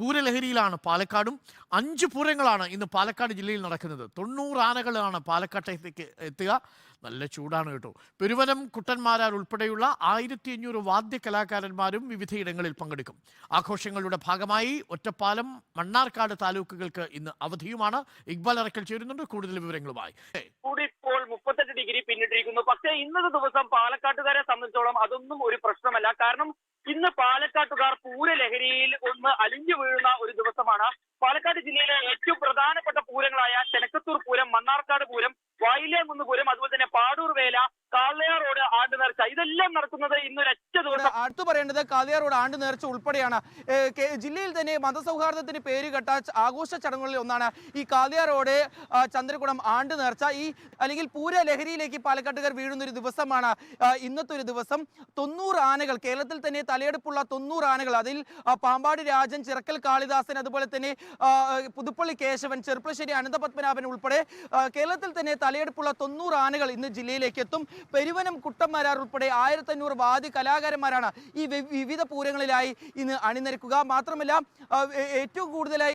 പൂരലഹരിയിലാണ് പാലക്കാടും. അഞ്ച് പൂരങ്ങളാണ് ഇന്ന് പാലക്കാട് ജില്ലയിൽ നടക്കുന്നത്. തൊണ്ണൂറ് ആനകളാണ് പാലക്കാട്ടേക്ക് എത്തുക. നല്ല ചൂടാണ് കേട്ടോ. പെരുവനം കുട്ടന്മാരാർ ഉൾപ്പെടെയുള്ള ആയിരത്തി അഞ്ഞൂറ് വാദ്യ കലാകാരന്മാരും വിവിധയിടങ്ങളിൽ പങ്കെടുക്കും. ആഘോഷങ്ങളുടെ ഭാഗമായി ഒറ്റപ്പാലം മണ്ണാർക്കാട് താലൂക്കുകൾക്ക് ഇന്ന് അവധിയുമാണ്. ഇക്ബാൽ അറക്കൽ ചേരുന്നുണ്ട്. കൂടുതൽ വിവരങ്ങളുമായി. ഇപ്പോൾ മുപ്പത്തെട്ട് ഡിഗ്രി പിന്നിട്ടിരിക്കുന്നു. പക്ഷേ ഇന്നത്തെ ദിവസം പാലക്കാട്ടുകാരെ സംബന്ധിച്ചോളം അതൊന്നും ഒരു പ്രശ്നമല്ല. കാരണം ഇന്ന് പാലക്കാട്ടുകാർ പൂരലഹരിയിൽ ഒന്ന് അലിഞ്ഞു വീഴുന്ന ഒരു ദിവസമാണ്. പാലക്കാട് ജില്ലയിലെ ഏറ്റവും പ്രധാനപ്പെട്ട പൂരങ്ങളായ ചെനക്കത്തൂർ പൂരം മണ്ണാർക്കാട് പൂരം വായിലേമുന്ന് പൂരം അതുപോലെ തന്നെ പാടൂർ വേല കാളയാർ റോഡ് ആണ്ട് നേർച്ച. ഇതെല്ലാം നടക്കുന്നത് ഇന്ന് ഒരൊറ്റ ദിവസം. അടുത്തു പറയേണ്ടത് കാലിയാറോട് ആണ്ട് നേർച്ച ഉൾപ്പെടെയാണ്. ജില്ലയിൽ തന്നെ മതസൗഹാർദ്ദത്തിന് പേര് കേട്ട ആഘോഷ ചടങ്ങുകളിൽ ഒന്നാണ് ഈ കാളയാർ റോഡ് ചന്ദ്രകുളം ആണ്ട് നേർച്ച. ഈ അല്ലെങ്കിൽ പൂര ലഹരിയിലേക്ക് പാലക്കാട്ടുകാർ വീഴുന്ന ഒരു ദിവസമാണ് ഇന്നത്തെ ഒരു ദിവസം. തൊണ്ണൂറ് ആനകൾ കേരളത്തിൽ തന്നെ തലയെടുപ്പുള്ള തൊണ്ണൂറ് ആനകൾ അതിൽ പാമ്പാടി രാജൻ ചിറക്കൽ കാളിദാസൻ അതുപോലെ തന്നെ പുതുപ്പള്ളി കേശവൻ ചെറുപ്പശ്ശേരി അനന്തപത്മനാഭൻ ഉൾപ്പെടെ കേരളത്തിൽ തന്നെ തലയെടുപ്പുള്ള തൊണ്ണൂറ് ആനകൾ ഇന്ന് ജില്ലയിലേക്ക് എത്തും. പെരുവനം കുട്ടന്മാരാർ ഉൾപ്പെടെ ആയിരത്തഞ്ഞൂറ് വാദി കലാകാരന്മാരാണ് ഈ വിവിധ പൂരങ്ങളിലായി ഇന്ന് അണിനിരക്കുക. മാത്രമല്ല ഏറ്റവും കൂടുതലായി